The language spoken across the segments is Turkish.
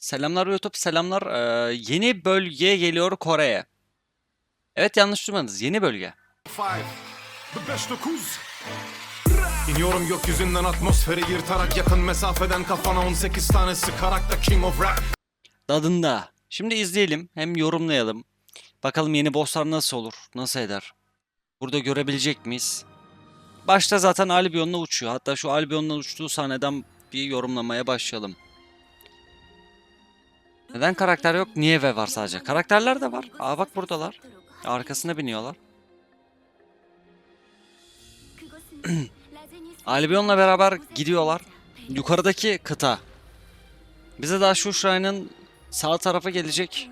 Selamlar YouTube, selamlar. Ee, yeni bölge geliyor Kore'ye. Evet yanlış duymadınız. Yeni bölge. İniyorum gökyüzünden atmosferi yırtarak yakın mesafeden kafana 18 tane sıkarak da King of Rap. Dadında. Şimdi izleyelim, hem yorumlayalım. Bakalım yeni bosslar nasıl olur, nasıl eder. Burada görebilecek miyiz? Başta zaten Albion'la uçuyor. Hatta şu Albion'la uçtuğu sahneden bir yorumlamaya başlayalım. Neden karakter yok? Niye ve var sadece? Karakterler de var. Aa bak buradalar. Arkasına biniyorlar. Albion'la beraber gidiyorlar. Yukarıdaki kıta. Bize daha şu Shrine'ın sağ tarafa gelecek.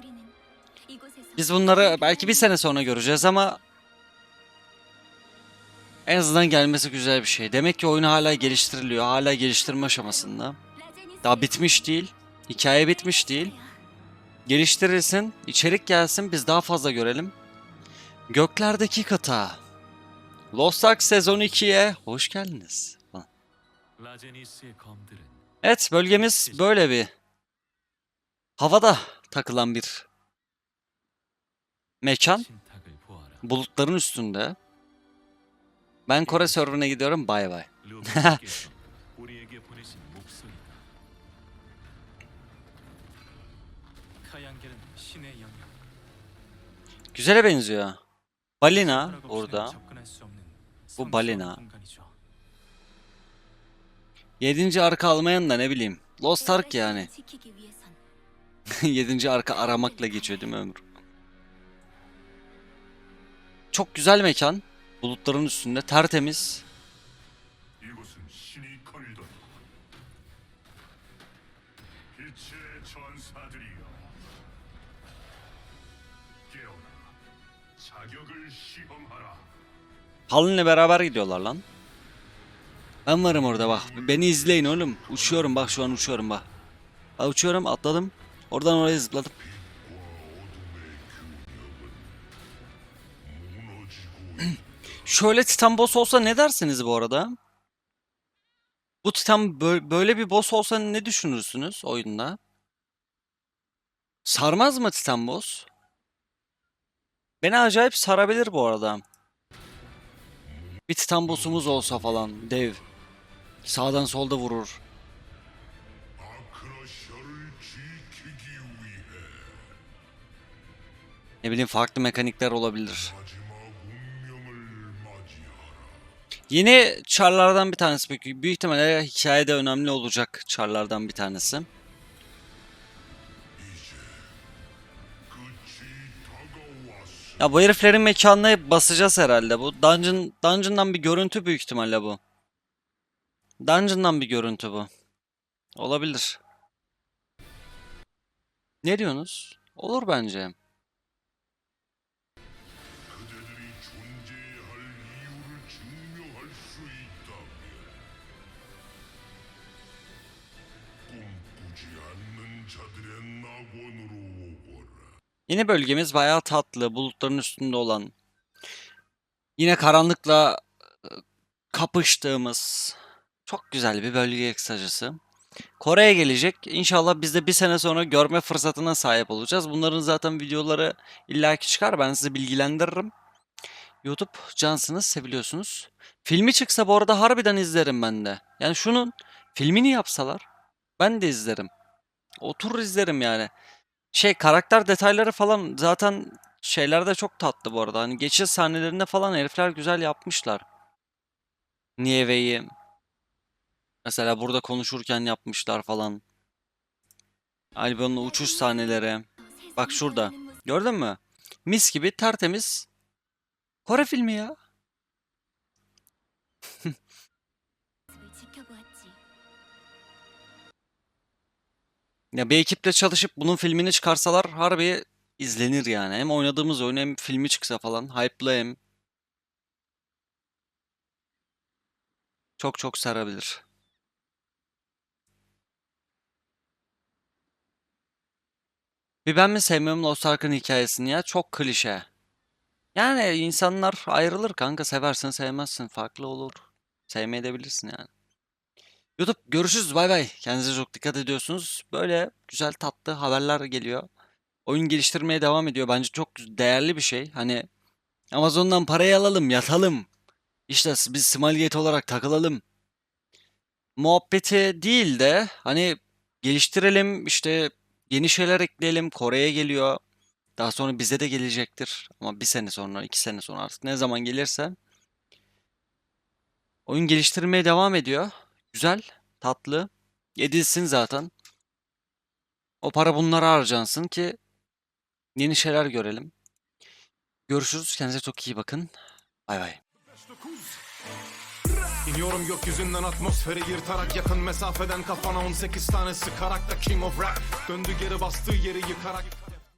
Biz bunları belki bir sene sonra göreceğiz ama en azından gelmesi güzel bir şey. Demek ki oyun hala geliştiriliyor. Hala geliştirme aşamasında. Daha bitmiş değil. Hikaye bitmiş değil. Geliştirilsin, içerik gelsin, biz daha fazla görelim. Göklerdeki kıta. Lost Ark sezon 2'ye hoş geldiniz. Evet, bölgemiz böyle bir havada takılan bir mekan. Bulutların üstünde. Ben Kore serverine gidiyorum. Bay bay. 루프께서 우리에게 보내신 목소리다. 카양겔은 신의 영역. Güzele benziyor. Balina 숟가락 없이는 orada. 접근할 수 없는 Bu 성스러운 balina. 공간이죠. Yedinci arka almayan da ne bileyim. Lost Ark yani. Yedinci arka aramakla geçiyor değil mi ömür? Çok güzel mekan. Bulutların üstünde. Tertemiz. 빛의 전사들이여 깨어나 자격을 시험하라 Palin'le beraber gidiyorlar lan. Ben varım orada bak. Beni izleyin oğlum. Uçuyorum bak şu an uçuyorum bak. Bak uçuyorum atladım. Oradan oraya zıpladım. Şöyle Titan boss olsa ne dersiniz bu arada? Bu tam böyle bir boss olsa ne düşünürsünüz oyunda? Sarmaz mı Titan boss? Beni acayip sarabilir bu arada. Bir Titan boss'umuz olsa falan dev. Sağdan solda vurur. Ne bileyim farklı mekanikler olabilir. Yine çarlardan bir tanesi peki. Büyük ihtimalle hikayede önemli olacak çarlardan bir tanesi. Ya bu heriflerin mekanına basacağız herhalde. Bu dungeon, dungeon'dan bir görüntü büyük ihtimalle bu. Dungeon'dan bir görüntü bu. Olabilir. Ne diyorsunuz? Olur bence. Yeni bölgemiz bayağı tatlı, bulutların üstünde olan. Yine karanlıkla e, kapıştığımız çok güzel bir bölge kısacası. Kore'ye gelecek. İnşallah biz de bir sene sonra görme fırsatına sahip olacağız. Bunların zaten videoları illaki çıkar. Ben sizi bilgilendiririm. YouTube cansınız, seviliyorsunuz. Filmi çıksa bu arada harbiden izlerim ben de. Yani şunun filmini yapsalar ben de izlerim. Oturur izlerim yani. Şey karakter detayları falan zaten şeylerde çok tatlı bu arada. Hani geçiş sahnelerinde falan herifler güzel yapmışlar. Nieve'yi mesela burada konuşurken yapmışlar falan. Albion'la uçuş sahneleri. Bak şurada. Gördün mü? Mis gibi tertemiz. Kore filmi ya. Ya bir ekiple çalışıp bunun filmini çıkarsalar harbi izlenir yani. Hem oynadığımız oyun hem filmi çıksa falan. Hype'lı hem. Çok çok sarabilir. Bir ben mi sevmiyorum Lost Ark'ın hikayesini ya? Çok klişe. Yani insanlar ayrılır kanka. Seversin sevmezsin. Farklı olur. Sevmeyebilirsin yani. YouTube görüşürüz bay bay. Kendinize çok dikkat ediyorsunuz. Böyle güzel tatlı haberler geliyor. Oyun geliştirmeye devam ediyor. Bence çok değerli bir şey. Hani Amazon'dan parayı alalım, yatalım. İşte biz Smilegate olarak takılalım. Muhabbeti değil de hani geliştirelim işte yeni şeyler ekleyelim. Kore'ye geliyor. Daha sonra bize de gelecektir. Ama bir sene sonra, iki sene sonra artık ne zaman gelirse. Oyun geliştirmeye devam ediyor. Güzel, tatlı. Edilsin zaten. O para bunlara harcansın ki yeni şeyler görelim. Görüşürüz. Kendinize çok iyi bakın. Bay bay. İniyorum gökyüzünden atmosferi yırtarak yakın mesafeden kafana 18 tane sıkarak da King of Rap Döndü geri bastığı yeri yıkarak